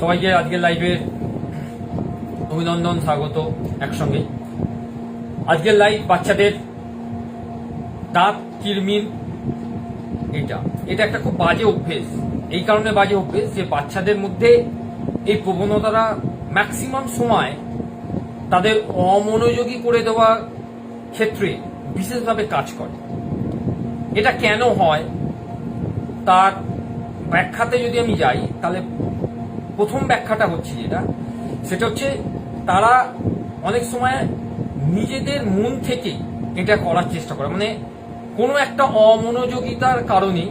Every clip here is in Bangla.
সবাইকে আজকের লাইভে অভিনন্দন, স্বাগত একসঙ্গে আজকের লাইভ বাচ্চাদের দাঁত, কিরমির, এটা। এটা একটা খুব বাজে অভ্যেস। এই কারণে বাজে অভ্যেস যে বাচ্চাদের মধ্যে এই প্রবণতাটা ম্যাক্সিমাম সময় তাদের অমনোযোগী করে দেওয়া ক্ষেত্রে বিশেষভাবে কাজ করে। এটা কেন হয়? তার ব্যাখ্যাতে যদি আমি যাই, তাহলে প্রথম ব্যাখ্যাটা হচ্ছে যেটা, সেটা হচ্ছে তারা অনেক সময় নিজেদের মন থেকে এটা করার চেষ্টা করে। মানে কোনো একটা অমনোযোগিতার কারণে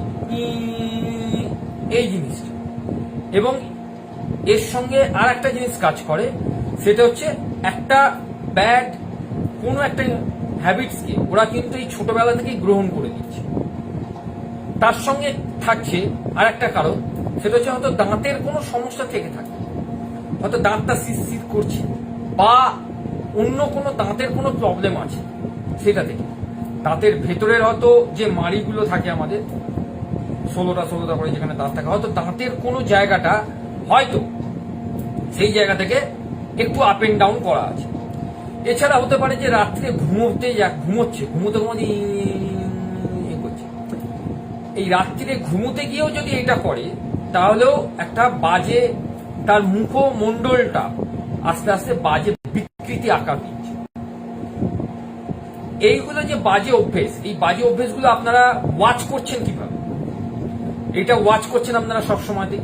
এই জিনিসটা। এবং এর সঙ্গে আর একটা জিনিস কাজ করে, সেটা হচ্ছে একটা ব্যাড কোনো একটা হ্যাবিটসকে ওরা কিন্তু এই ছোটবেলা থেকেই গ্রহণ করে দিচ্ছে তার সঙ্গে থাকছে আর একটা কারণ সেটা হচ্ছে হয়তো দাঁতের কোনো সমস্যা থেকে থাকে। হয়তো দাঁতটা শিরশির করছে বা অন্য কোনো দাঁতের কোনো প্রবলেম আছে সেটা থেকে। দাঁতের ভেতরের হয়তো যে মাড়িগুলো থাকে আমাদের, ষোলোটা ষোলোটা করে যেখানে দাঁত থাকে, হয়তো দাঁতের কোনো জায়গাটা হয়তো সেই জায়গা থেকে একটু আপ এন্ড ডাউন করা আছে। এছাড়া হতে পারে যে রাত্রে ঘুমোতে ঘুমোচ্ছে, ঘুমোতে ঘুমোতে ই- ই করছে। এই রাত্রিরে ঘুমোতে গিয়েও যদি এটা করে তাহলেও একটা বাজে, তার মুখমণ্ডলটা আস্তে আস্তে বাজে বিকৃতি আকার নিচ্ছে এইগুলো যে বাজে অভ্যেস, এই বাজে অভ্যেসগুলো আপনারা ওয়াচ করছেন কীভাবে? এটা ওয়াচ করছেন আপনারা সব সময়তেই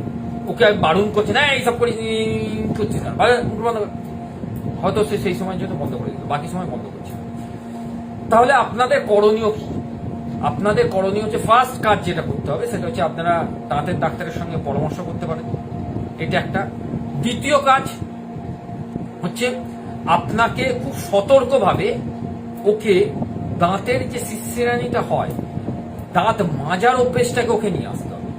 ওকে বারণ করছেন হ্যাঁ এইসব করে করছিস না। হয়তো সে সেই সময়ের জন্য বন্ধ করে দিল, বাকি সময় বন্ধ করছে। তাহলে আপনাদের করণীয় কি? আপনাদের করণীয় হচ্ছে ফার্স্ট কাজ যেটা করতে হবে, সেটা হচ্ছে আপনারা দাঁতের ডাক্তারের সঙ্গে পরামর্শ করতে পারেন। এটা একটা। দ্বিতীয় কাজ হচ্ছে আপনাকে খুব সতর্কভাবে ওকে দাঁতের যে শিশিরানিটা হয়, দাঁত মাজার অভ্যেসটাকে ওকে নিয়ে আসতে হবে।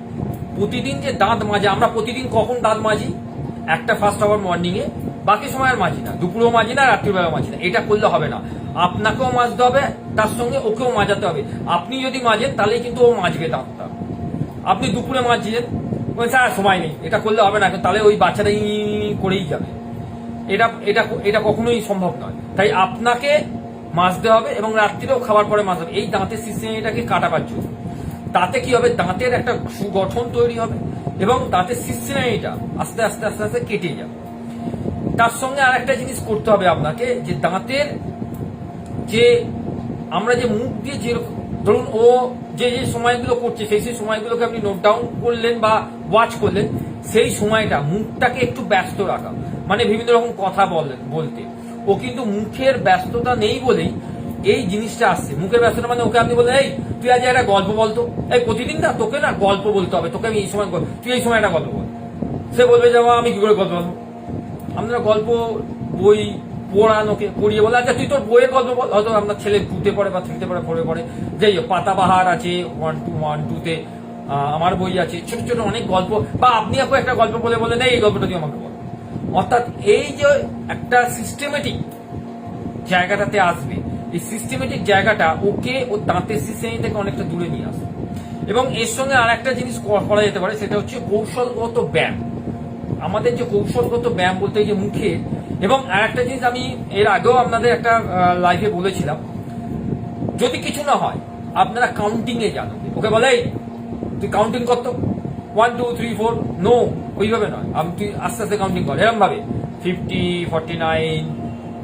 প্রতিদিন যে দাঁত মাজা, আমরা প্রতিদিন কখন দাঁত মাজি? একটা ফার্স্ট আওয়ার মর্নিং এ বাকি সময় আর মাজি না, দুপুরেও মাজি না রাত্রিবেলা মাজি না। এটা করলে হবে না। আপনাকেও মাজতে হবে, তার সঙ্গে ওকেও মাজাতে হবে। আপনি যদি মাজেন, তাহলেই কিন্তু ও মাজবে দাঁতটা আপনি দুপুরে মাজছেন স্যার সময় নেই, এটা করলে হবে না, তাহলে ওই বাচ্চাটা করেই যাবে। এটা এটা এটা কখনোই সম্ভব নয়। তাই আপনাকে মাজতে হবে এবং রাত্রিরেও খাবার পরে মাজতে হবে। এই দাঁতের সিস্টেমটাকে কাটাবার জন্য। তাতে কি হবে? দাঁতের একটা সুগঠন তৈরি হবে এবং দাঁতের সিস্টেমটা আস্তে আস্তে আস্তে আস্তে কেটে যাবে। তার সঙ্গে আর একটা জিনিস করতে হবে আপনাকে যে দাঁতের যে আমরা যে মুখ দিয়ে যে ধরুন ও যে যে সময়গুলো করছে সেই সেই সময়গুলোকে আপনি নোট ডাউন করলেন বা ওয়াচ করলেন সেই সময়টা মুখটাকে একটু ব্যস্ত রাখা। মানে বিভিন্ন রকম কথা বলেন বলতে। ও কিন্তু মুখের ব্যস্ততা নেই বলেই এই জিনিসটা আসছে। মুখের ব্যস্ততা মানে ওকে আপনি বললেন এই তুই আজ একটা গল্প বলতো এই প্রতিদিন না তোকে না গল্প বলতে হবে তোকে আমি এই সময় তুই এই সময় একটা গল্প বল। সে বলবে যে "মা, আমি কি করে গল্প বলব? আমরা গল্প, বই, পড়ানোকে পড়িয়ে বলে আচ্ছা তুই তোর বইয়ের গল্প বল। হয়তো আপনার ছেলে টুতে পড়ে বা থ্রিতে পড়ে পড়ে পড়ে। যাই হোক, পাতাবাহার আছে ওয়ান টু ওয়ান টুতে আমার বই আছে। ছোট ছোট অনেক গল্প। বা আপনি আপু একটা গল্প বলে বলে নেই এই গল্পটা তুই আমাকে বল। অর্থাৎ এই যে একটা সিস্টেমেটিক জায়গাটাতে আসবে, এই সিস্টেমেটিক জায়গাটা ওকে ও দাঁতের সিস্টেম থেকে অনেকটা দূরে নিয়ে আসবে। এবং এর সঙ্গে আর একটা জিনিস করা যেতে পারে, সেটা হচ্ছে কৌশলগত ব্যায়াম। আমাদের যে কৌশলগত ব্যায়াম বলতে যে মুখে, এবং আর একটা জিনিস আমি এর আগেও আপনাদের একটা লাইভে বলেছিলাম, যদি কিছু না হয়, আপনারা কাউন্টিং এ যান। ওকে বলে তুই কাউন্টিং করতো one two three four no ওইভাবে নয়। আমি, তুই আস্তে আস্তে কাউন্টিং কর। এরকম ভাবে fifty forty nine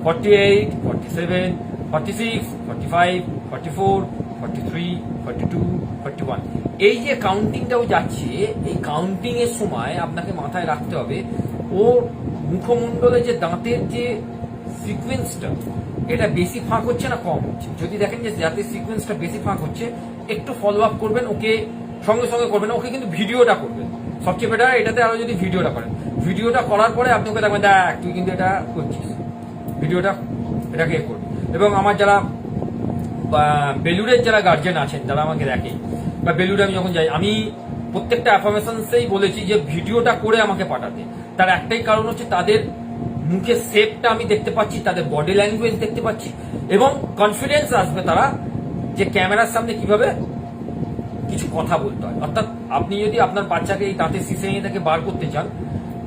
forty eight forty seven forty six forty five forty four forty three forty two forty one এই যে কাউন্টিংটাও যাচ্ছে, এই কাউন্টিং এর সময় আপনাকে মাথায় রাখতে হবে, ও মুখমণ্ডলে যে দাঁতের যে সিকোয়েন্সটা এটা বেশি ফাঁক হচ্ছে না কম হচ্ছে? যদি দেখেন যে দাঁতের সিকোয়েন্সটা বেশি ফাঁক হচ্ছে, একটু ফলো আপ করবেন, ওকে সঙ্গে সঙ্গে করবেন, ওকে কিন্তু ভিডিওটা করবেন। সবচেয়ে বেটার এটাতে আরও যদি ভিডিওটা করেন। ভিডিওটা করার পরে আপনি ওকে দেখবেন, দেখ, তুই কিন্তু এটা করছিস। ভিডিওটা এটাকে করবি। এবং আমার যারা বেলুরের যারা গার্জেন আছেন, যারা আমাকে দেখে বা বেলুরে আমি যখন যাই, আমি প্রত্যেকটা অ্যাফার্মেশনসেই বলেছি যে ভিডিওটা করে আমাকে পাঠাতে। তার একটাই কারণ হচ্ছে তাদের মুখে শেপটা আমি দেখতে পাচ্ছি, তাদের বডি ল্যাঙ্গুয়েজ দেখতে পাচ্ছি এবং কনফিডেন্স আসবে তারা যে ক্যামেরার সামনে কীভাবে কিছু কথা বলতে হয়। অর্থাৎ আপনি যদি আপনার বাচ্চাকে এই দাঁতের নিয়ে থেকে বার করতে চান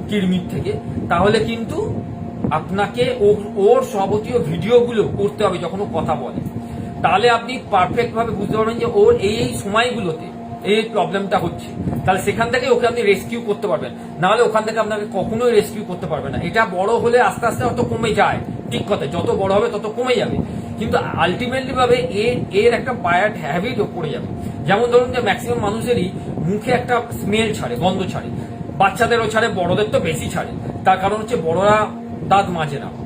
কিরমির থেকে, তাহলে কিন্তু আপনাকে ওর- ওর যাবতীয় ভিডিওগুলো করতে হবে যখন ও কথা বলে। তাহলে আপনি পারফেক্ট ভাবে বুঝতে পারবেন যে ওর এই এই সময়গুলোতে এই প্রবলেমটা হচ্ছে। তাহলে সেখান থেকে ওকে আপনি রেস্কিউ করতে পারবেন। নাহলে ওখান থেকে আপনাকে কখনোই রেস্কিউ করতে পারবে না। এটা বড় হলে আস্তে আস্তে অত কমে যায়। ঠিক কথা, যত বড় হবে তত কমে যাবে। কিন্তু আলটিমেটলি ভাবে এর এর একটা বায়ার্ড হ্যাবিট পড়ে যাবে। যেমন ধরুন যে ম্যাক্সিমাম মানুষেরই মুখে একটা স্মেল ছাড়ে, গন্ধ ছাড়ে। বাচ্চাদেরও ছাড়ে, বড়দের তো বেশি ছাড়ে। তার কারণ হচ্ছে বড়রা দাঁত মাজে না।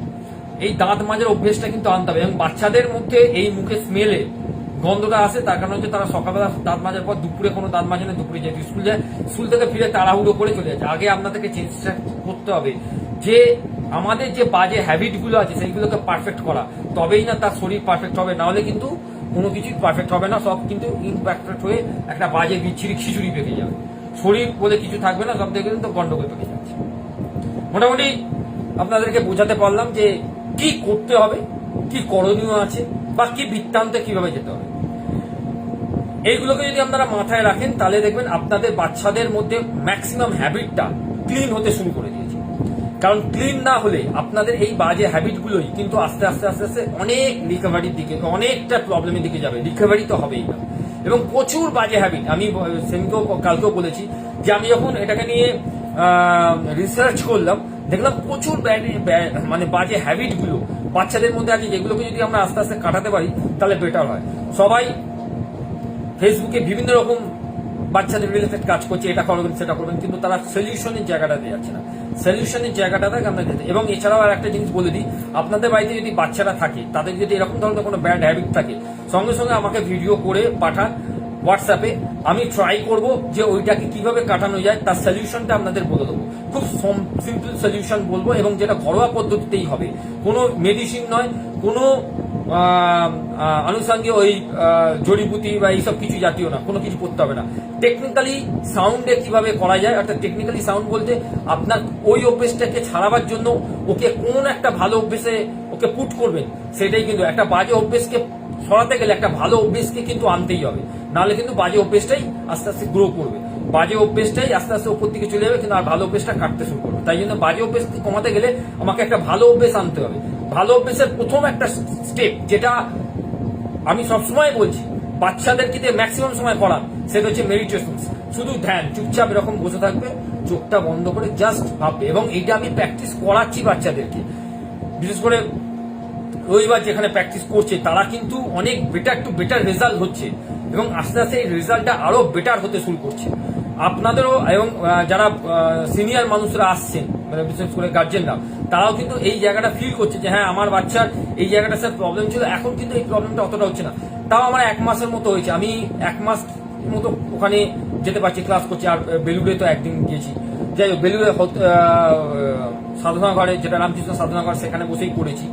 এই দাঁত মাজার অভ্যেসটা কিন্তু আনতে হবে। এবং বাচ্চাদের মধ্যে এই মুখে স্মেলে গন্ধটা আসে, তার কারণ হচ্ছে তারা সকালবেলা দাঁত মাজার পর দুপুরে কোনো দাঁত মাজে না দুপুরে যায়, স্কুল যায়, স্কুল থেকে ফিরে তাড়াহুড়ো করে চলে যাচ্ছে আগে আপনাদেরকে চেষ্টা করতে হবে যে আমাদের যে বাজে হ্যাবিটগুলো আছে, সেইগুলোকে পারফেক্ট করা। তবেই না তার শরীর পারফেক্ট হবে নাহলে কিন্তু কোনো কিছুই পারফেক্ট হবে না, সব কিন্তু ইমপারফেক্ট হয়ে একটা বাজে বিচ্ছিরি খিচুড়ি পেকে যাবে। শরীর বলে কিছু থাকবে না, সব থেকে কিন্তু গন্ডগোল পেকে যাচ্ছে। মোটামুটি আপনাদেরকে বোঝাতে পারলাম যে কি করতে হবে, কি করণীয় আছে, বা কি বৃত্তান্তে কীভাবে যেতে হবে। এইগুলোকে যদি আপনারা মাথায় রাখেন, তাহলে দেখবেন আপনাদের বাচ্চাদের মধ্যে ম্যাক্সিমাম হ্যাবিটটা ক্লিন হতে শুরু করে দিয়েছে। কারণ ক্লিন না হলে আপনাদের এই বাজে হ্যাবিটগুলোই কিন্তু আস্তে আস্তে আস্তে আস্তে অনেক রিকভারির দিকে, অনেকটা প্রবলেমের দিকে যাবে। রিকভারি তো হবেই না। এবং প্রচুর বাজে হ্যাবিট আমি সেদিনকেও কালকেও বলেছি যে আমি যখন এটাকে নিয়ে রিসার্চ করলাম দেখলাম প্রচুর মানে বাজে হ্যাবিটগুলো বাচ্চাদের মধ্যে আছে যেগুলোকে যদি আমরা আস্তে আস্তে কাটাতে পারি, তাহলে বেটার হয়। সবাই ফেসবুকে বিভিন্ন রকম বাচ্চাদের রিলেটেড কাজ করছে, এটা করবেন, সেটা করবেন, কিন্তু তারা সলিউশনের জায়গাটা দিয়ে যাচ্ছে না। সলিউশনের জায়গাটা জায়গাটাতে আমরা যেতে এবং এছাড়াও আর একটা জিনিস বলে দিই, আপনাদের বাড়িতে যদি বাচ্চারা থাকে, তাদের যদি এরকম ধরনের কোনো ব্যাড হ্যাবিট থাকে, সঙ্গে সঙ্গে আমাকে ভিডিও করে পাঠান হোয়াটসঅ্যাপে আমি ট্রাই করব যে ওইটাকে কীভাবে কাটানো যায় তার সলিউশনটা আপনাদের বলে দেবো। খুব সিম্পল সলিউশন বলব এবং যেটা ঘরোয়া পদ্ধতিতেই হবে। কোনো মেডিসিন নয় কোনো আনুষঙ্গিক ওই আহ, জড়িবুটি বা এইসব কিছু জাতীয় না কোনো কিছু করতে হবে না। টেকনিক্যালি সাউন্ডে কীভাবে করা যায় অর্থাৎ টেকনিক্যালি সাউন্ড বলতে আপনার ওই অভ্যেসটাকে ছাড়াবার জন্য ওকে কোন একটা ভালো অভ্যেসে ওকে পুট করবেন সেটাই কিন্তু। একটা বাজে অভ্যেসকে সরাতে গেলে একটা ভালো অভ্যেসকে কিন্তু আনতেই হবে। নাহলে কিন্তু বাজে অভ্যেসটাই আস্তে আস্তে গ্রো করবে। বাজে অভ্যেসটাই আস্তে আস্তে উপর দিকে চলে যাবে, কিন্তু আর ভালো অভ্যেসটা কাটতে শুরু করবে। তাই জন্য বাজে অভ্যেসকে কমাতে গেলে আমাকে একটা ভালো অভ্যেস আনতে হবে। ভালো অভ্যেসের প্রথম একটা স্টেপ যেটা আমি সবসময় বলছি বাচ্চাদেরকে দিয়ে ম্যাক্সিমাম সময় করান সেটা হচ্ছে মেডিটেশন শুধু ধ্যান, চুপচাপ এরকম বসে থাকবে, চোখটা বন্ধ করে জাস্ট ভাববে। এবং এটা আমি প্র্যাকটিস করাচ্ছি বাচ্চাদেরকে। বিশেষ করে রবিবার যেখানে প্র্যাকটিস করছে, তারা কিন্তু অনেক বেটার টু বেটার রেজাল্ট হচ্ছে এবং আস্তে আস্তে এই রেজাল্টটা আরও বেটার হতে শুরু করছে। আপনাদেরও এবং যারা সিনিয়র মানুষরা আসছেন মানে বিশেষ করে গার্জেনরা তারাও কিন্তু এই জায়গাটা ফিল করছে যে হ্যাঁ আমার বাচ্চার এই জায়গাটা স্যার প্রবলেম ছিল, এখন কিন্তু এই প্রবলেমটা অতটা হচ্ছে না। তাও আমার এক মাসের মতো হয়েছে, আমি এক মাস মতো ওখানে যেতে পারছি ক্লাস করছি, আর বেলুড়ে তো একদিন গিয়েছি। যাই হোক, বেলুড়ে সাধনা ঘরে যেটা রামকৃষ্ণ সাধনা ঘর সেখানে বসেই পড়েছি।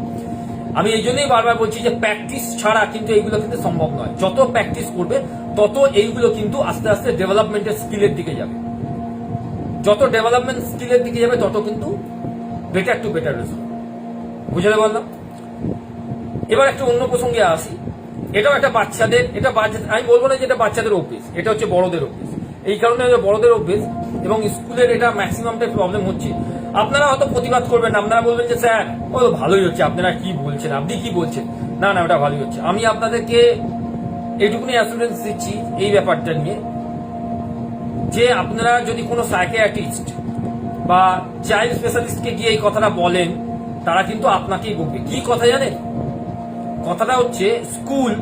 আমি এই জন্যই বারবার বলছি যে প্র্যাকটিস ছাড়া কিন্তু এইগুলো কিন্তু সম্ভব নয়। যত প্র্যাকটিস করবে, তত এইগুলো কিন্তু আস্তে আস্তে ডেভেলপমেন্টের স্কিলের দিকে যাবে। যত ডেভেলপমেন্ট স্কিলের দিকে যাবে, তত কিন্তু বেটার টু বেটার রেজাল্ট বুঝতে পারলাম এবার একটা অন্য প্রসঙ্গে আসি। এটাও একটা বাচ্চাদের, এটা আমি বলব না যে এটা বাচ্চাদের অভ্যেস, এটা হচ্ছে বড়দের অভ্যেস। এই কারণে বড়দের অভ্যেস এবং স্কুলের এটা ম্যাক্সিমামটাই প্রবলেম হচ্ছে। আপনারা হয়তো প্রতিবাদ করবেন আপনারা বলবেন যে, স্যার, ও তো ভালোই হচ্ছে, আপনারা কি বলছেন? আপনি কি বলছেন? না না, ওটা ভালোই হচ্ছে। আমি আপনাদেরকে এইটুকুনি অ্যাসুরেন্স দিচ্ছি এই ব্যাপারটা নিয়ে যে, আপনারা যদি কোনো সাইকিয়াট্রিস্ট বা চাইল্ড স্পেশালিস্টকে গিয়ে এই কথাটা বলেন, তারা কিন্তু আপনাকেই বলবে কি কথা জানেন? কথাটা হচ্ছে, স্কুল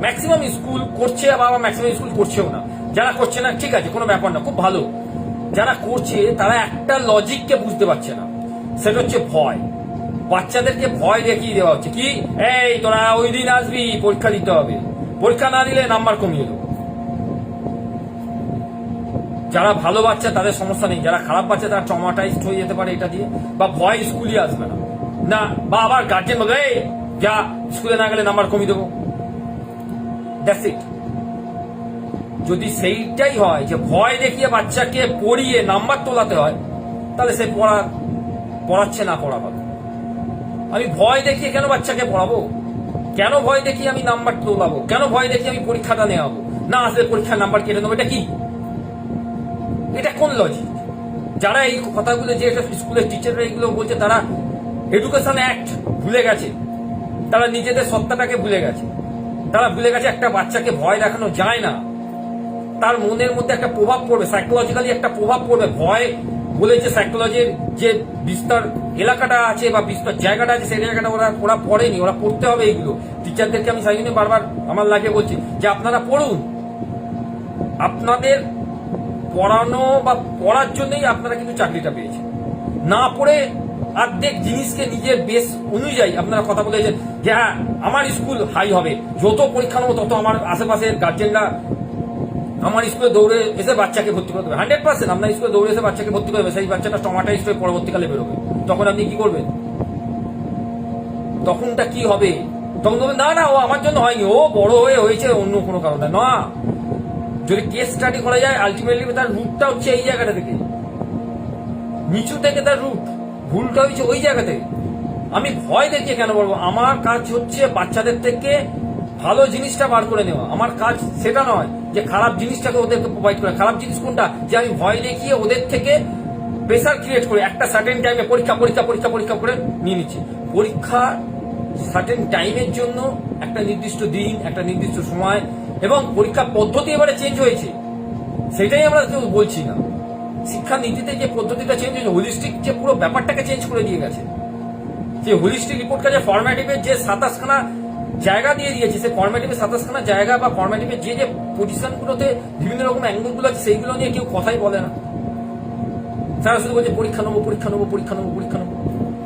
ম্যাক্সিমাম স্কুল করছে আবার ম্যাক্সিমাম স্কুল করছেও না। যারা করছে না, ঠিক আছে, কোনো ব্যাপার না, খুব ভালো। যারা করছে, তারা একটা লজিককে বুঝতে পারছে না। সেটা হচ্ছে ভয়। বাচ্চাদেরকে ভয় দেখিয়ে দেওয়া হচ্ছে। কি? এই, তোরা ওই দিন আসবি, পরীক্ষা দিতে হবে। পরীক্ষা না দিলে নাম্বার কমিয়ে দেবো। যারা ভালো বাচ্চা, তাদের সমস্যা নেই। যারা খারাপ বাচ্চা, তারা ট্রমাটাইজড হয়ে যেতে পারে এটা দিয়ে। বা ভয় স্কুলই আসবে না। না, বা আবার গার্জেন বলবে যা স্কুলে না গেলে নাম্বার কমিয়ে দেবো। দ্যাটস ইট যদি সেইটাই হয় যে ভয় দেখিয়ে বাচ্চাকে পড়িয়ে নাম্বার তোলাতে হয়, তাহলে সে পড়া, পড়াচ্ছে না, পড়াবে। আমি ভয় দেখিয়ে কেন বাচ্চাকে পড়াবো? কেন ভয় দেখিয়ে আমি নাম্বার তোলাবো? কেন ভয় দেখিয়ে আমি পরীক্ষাটা নেওয়া নেওয়াবো? না আসলে পরীক্ষার নাম্বার কেটে নেব, এটা কি? এটা কোন লজিক যারা এই কথাগুলো যে স্কুলের টিচাররা এগুলো বলছে, তারা এডুকেশন অ্যাক্ট ভুলে গেছে। তারা নিজেদের সত্তাটাকে ভুলে গেছে। তারা ভুলে গেছে একটা বাচ্চাকে ভয় দেখানো যায় না। তার মনের মধ্যে একটা প্রভাব পড়বে সাইকোলজিক্যালি একটা প্রভাব পড়বে, ভয় বলে যে সাইকোলজির যে বিস্তার এলাকাটা আছে বা বিস্তার জায়গাটা আছে, সেই জায়গাটা ওরা ওরা পড়েনি, ওরা পড়তে হবে এইগুলো টিচারদেরকে আমি সাই জন্য বারবার আমার লাগে বলছি যে আপনারা পড়ুন। আপনাদের পড়ানো বা পড়ার জন্যই আপনারা কিন্তু চাকরিটা পেয়েছেন। না পড়ে অর্ধেক জিনিসকে নিজের বেশ অনুযায়ী আপনারা কথা বলেছেন যে হ্যাঁ আমার স্কুল হাই হবে, যত পরীক্ষা নেব তত আমার আশেপাশের গার্জেনরা আমার স্কুলে দৌড়ে এসে বাচ্চাকে ভর্তি করতে হবে হান্ড্রেড পার্সেন্ট আপনার স্কুলে দৌড়ে এসে বাচ্চাকে ভর্তি করবে সেই বাচ্চাটা টমাটাইজ হয়ে পরবর্তীকালে বেরোবে। তখন আপনি কি করবেন? তখনটা কি হবে? তখন বলবেন, না না, ও আমার জন্য হয়নি। ও বড় হয়ে হয়েছে, অন্য কোনো কারণে। না। যদি কেস স্টাডি করা যায় আলটিমেটলি তার রুটটা হচ্ছে এই জায়গাটা থেকে। নিচু থেকে তার রুট ভুলটা হয়েছে ওই জায়গা থেকে আমি ভয় দেখিয়ে কেন বলব? আমার কাজ হচ্ছে বাচ্চাদের থেকে ভালো জিনিসটা বার করে নেওয়া। আমার কাজ সেটা নয় যে খারাপ জিনিসটাকে ওদেরকে প্রোভাইড করে। খারাপ জিনিস কোনটা? যে আমি ভয় দেখিয়ে ওদের থেকে প্রেশার ক্রিয়েট করে একটা সার্টেন টাইমে পরীক্ষা পরীক্ষা পরীক্ষা পরীক্ষা করে নিয়ে নিচ্ছি। পরীক্ষা সার্টেন টাইমের জন্য একটা নির্দিষ্ট দিন, একটা নির্দিষ্ট সময় এবং পরীক্ষা পদ্ধতি এবারে চেঞ্জ হয়েছে। সেটাই আমরা কেউ বলছি না। শিক্ষা নীতিতে যে পদ্ধতিটা চেঞ্জ হয়েছে হোলিস্টিক যে পুরো ব্যাপারটাকে চেঞ্জ করে দিয়ে গেছে। যে হোলিস্টিক রিপোর্টটা যে ফরম্যাটিভের যে সাতাশখানা জায়গা দিয়ে দিয়েছে, সে ফরম্যাটিভের সাতাশখানা জায়গা বা ফরম্যাটিভের যে যে পজিশনগুলোতে বিভিন্ন রকম অ্যাঙ্গেলগুলো আছে, সেইগুলো নিয়ে কেউ কথাই বলে না। তারা শুধু বলছে, পরীক্ষা নেব পরীক্ষা নেব পরীক্ষা নেব পরীক্ষা নেব।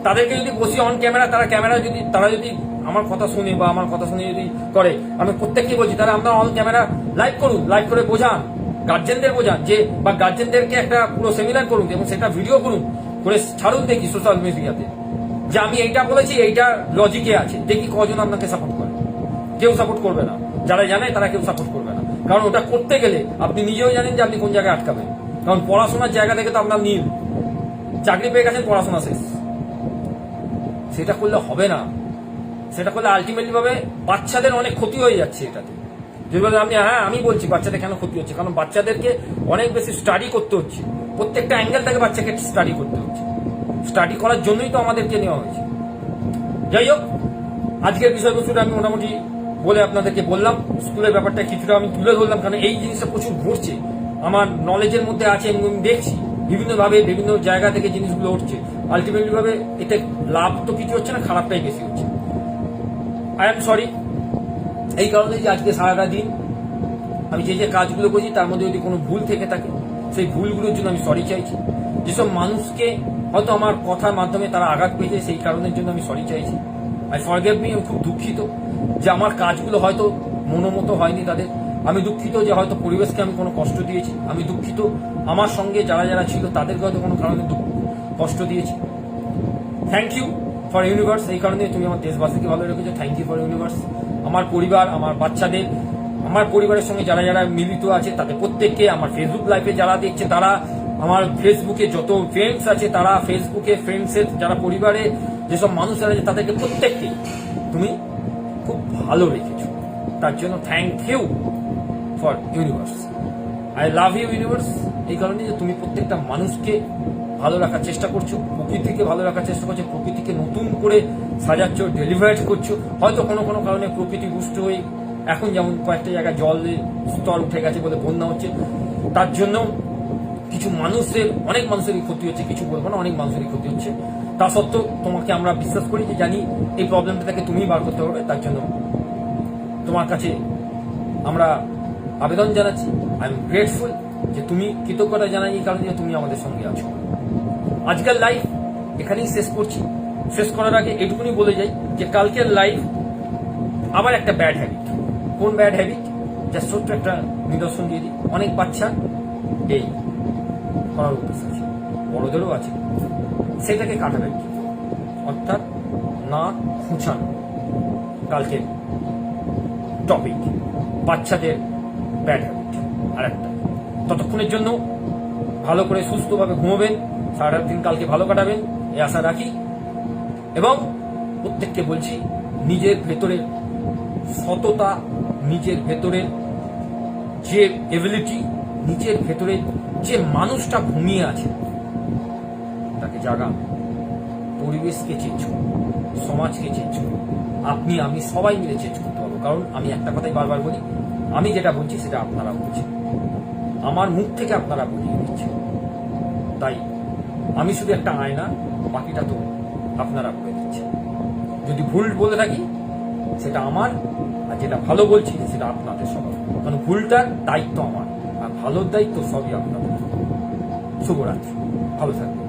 তাদেরকে যদি বসি অন ক্যামেরা তারা ক্যামেরা যদি, তারা যদি আমার কথা শুনে বা আমার কথা শুনে যদি করে, আমি প্রত্যেককে বলছি, তারা আমরা অন ক্যামেরা লাইভ করুন লাইভ করে বোঝান গার্জেনদের বোঝান যে, বা গার্জেনদেরকে একটা পুরো সেমিনার করুন এবং সেটা ভিডিও করুন, করে ছাড়ুন দেখি সোশ্যাল মিডিয়াতে যে আমি এইটা বলেছি, এইটা লজিকে আছে। দেখি কজন আপনাকে সাপোর্ট করে। কেউ সাপোর্ট করবে না। যারা জানে, তারা কেউ সাপোর্ট করবে না। কারণ ওটা করতে গেলে আপনি নিজেও জানেন যে আপনি কোন জায়গায় আটকাবেন। কারণ পড়াশোনার জায়গা থেকে তো আপনার নীল। চাকরি পেয়ে গেছেন, পড়াশোনা শেষ। সেটা করলে হবে না। সেটা করলে আলটিমেটলি ভাবে বাচ্চাদের অনেক ক্ষতি হয়ে যাচ্ছে এটাতে। যদি আপনি হ্যাঁ আমি বলছি বাচ্চাদের কেন ক্ষতি হচ্ছে? কারণ বাচ্চাদেরকে অনেক বেশি স্টাডি করতে হচ্ছে। প্রত্যেকটা অ্যাঙ্গেল থেকে বাচ্চাকে স্টাডি করতে হচ্ছে। স্টাডি করার জন্যই তো আমাদেরকে নেওয়া হয়েছে। যাই হোক, আজকের বিষয়বস্তুটা আমি মোটামুটি বলে আপনাদেরকে বললাম। স্কুলের ব্যাপারটা কিছুটা আমি তুলে ধরলাম, কারণ এই জিনিসটা প্রচুর ঘুরছে আমার নলেজের মধ্যে আছে আমি দেখছি বিভিন্নভাবে, বিভিন্ন জায়গা থেকে জিনিসগুলো উঠছে। আলটিমেটলি ভাবে এতে লাভ তো কিছু হচ্ছে না, খারাপটাই বেশি হচ্ছে। আই এম সরি এই কারণে যে আজকে সারাটা দিন আমি যে যে কাজগুলো করছি, তার মধ্যে যদি কোনো ভুল থেকে থাকে, সেই ভুলগুলোর জন্য আমি সরি চাইছি। যেসব মানুষকে হয়তো আমার কথার মাধ্যমে তারা আঘাত পেয়েছে, সেই কারণের জন্য আমি সরি চাইছি। আই ফরগেভ মি আমি খুব দুঃখিত যে আমার কাজগুলো হয়তো মনোমতো হয়নি তাদের। আমি দুঃখিত যে হয়তো পরিবেশকে আমি কোনো কষ্ট দিয়েছি। আমি দুঃখিত আমার সঙ্গে যারা যারা ছিল তাদেরকে হয়তো কোনো কারণে কষ্ট দিয়েছি। থ্যাংক ইউ ফর ইউনিভার্স এই কারণে তুমি আমার দেশবাসীকে ভালো রেখেছো। থ্যাংক ইউ ফর ইউনিভার্স আমার পরিবার, আমার বাচ্চাদের, আমার পরিবারের সঙ্গে যারা যারা মিলিত আছে, তাদের প্রত্যেককে, আমার ফেসবুক লাইভে যারা দেখছে, তারা আমার ফেসবুকে যত ফ্রেন্ডস আছে, তারা ফেসবুকে ফ্রেন্ডসের যারা পরিবারে যেসব মানুষ আছে, তাদেরকে প্রত্যেককে তুমি খুব ভালো রেখেছো। তার জন্য thank you for universe I love you universe এই কারণে যে তুমি প্রত্যেকটা মানুষকে ভালো রাখার চেষ্টা করছ, প্রকৃতিকে ভালো রাখার চেষ্টা করছ, প্রকৃতিকে নতুন করে সাজাচ্ছ ডেলিভারেট করছ। হয়তো কোনো কোনো কারণে প্রকৃতি রুষ্ট হয়ে এখন যেমন কয়েকটা জায়গায় জলের স্তর উঠে গেছে বলে বন্যা হচ্ছে, তার জন্য কিছু মানুষের, অনেক মানুষেরই ক্ষতি হচ্ছে, কিছু বলব না, অনেক মানুষেরই ক্ষতি হচ্ছে। তা সত্ত্বেও তোমাকে আমরা বিশ্বাস করি যে জানি এই প্রবলেমটা থেকে তুমিই বার করতে পারবে, তার জন্য তোমার কাছে আমরা আবেদন জানাচ্ছি। আই এম গ্রেটফুল যে তুমি কৃতজ্ঞতা জানাই এই কারণে তুমি আমাদের সঙ্গে আছো। আজকাল লাইভ এখানেই শেষ করছি। শেষ করার আগে এটুকুনি বলে যাই যে কালকের লাইভ আবার একটা ব্যাড হ্যাবিট কোন ব্যাড হ্যাবিট যা ছোট্ট একটা নিদর্শন দিয়ে দিই। অনেক বাচ্চা, এই করার অভ্যাস আছে বড়দেরও আছে। সেটাকে কাটাবেন? অর্থাৎ না খুঁচানো কালকের টপিক বাচ্চাদের ব্যাড হ্যাবিট আর একটা, ততক্ষণের জন্য ভালো করে সুস্থভাবে ঘুমোবেন সারাটা দিন কালকে ভালো কাটাবেন এই আশা রাখি। এবং প্রত্যেককে বলছি, নিজের ভেতরের সততা, নিজের ভেতরের যে এবিলিটি নিজের ভেতরে যে মানুষটা ঘুমিয়ে আছে, তাকে জাগান। পরিবেশকে চেঞ্জ করুন, সমাজকে চেঞ্জ করুন। আপনি, আমি সবাই মিলে চেঞ্জ করতে পারব। কারণ আমি একটা কথাই বারবার বলি, আমি যেটা বলছি সেটা আপনারা বলছেন। আমার মুখ থেকে আপনারা বলিয়ে দিচ্ছেন। তাই আমি শুধু একটা আয়না, বাকিটা তো আপনারা বলে দিচ্ছেন। যদি ভুল বলে থাকি, সেটা আমার, আর যেটা ভালো বলছি, সেটা আপনাদের সবার কারণ ভুলটার দায়িত্ব আমার। ভালোর দায়িত্ব সবই আপনাদের শুভরাত্রি। ভালো থাকবেন।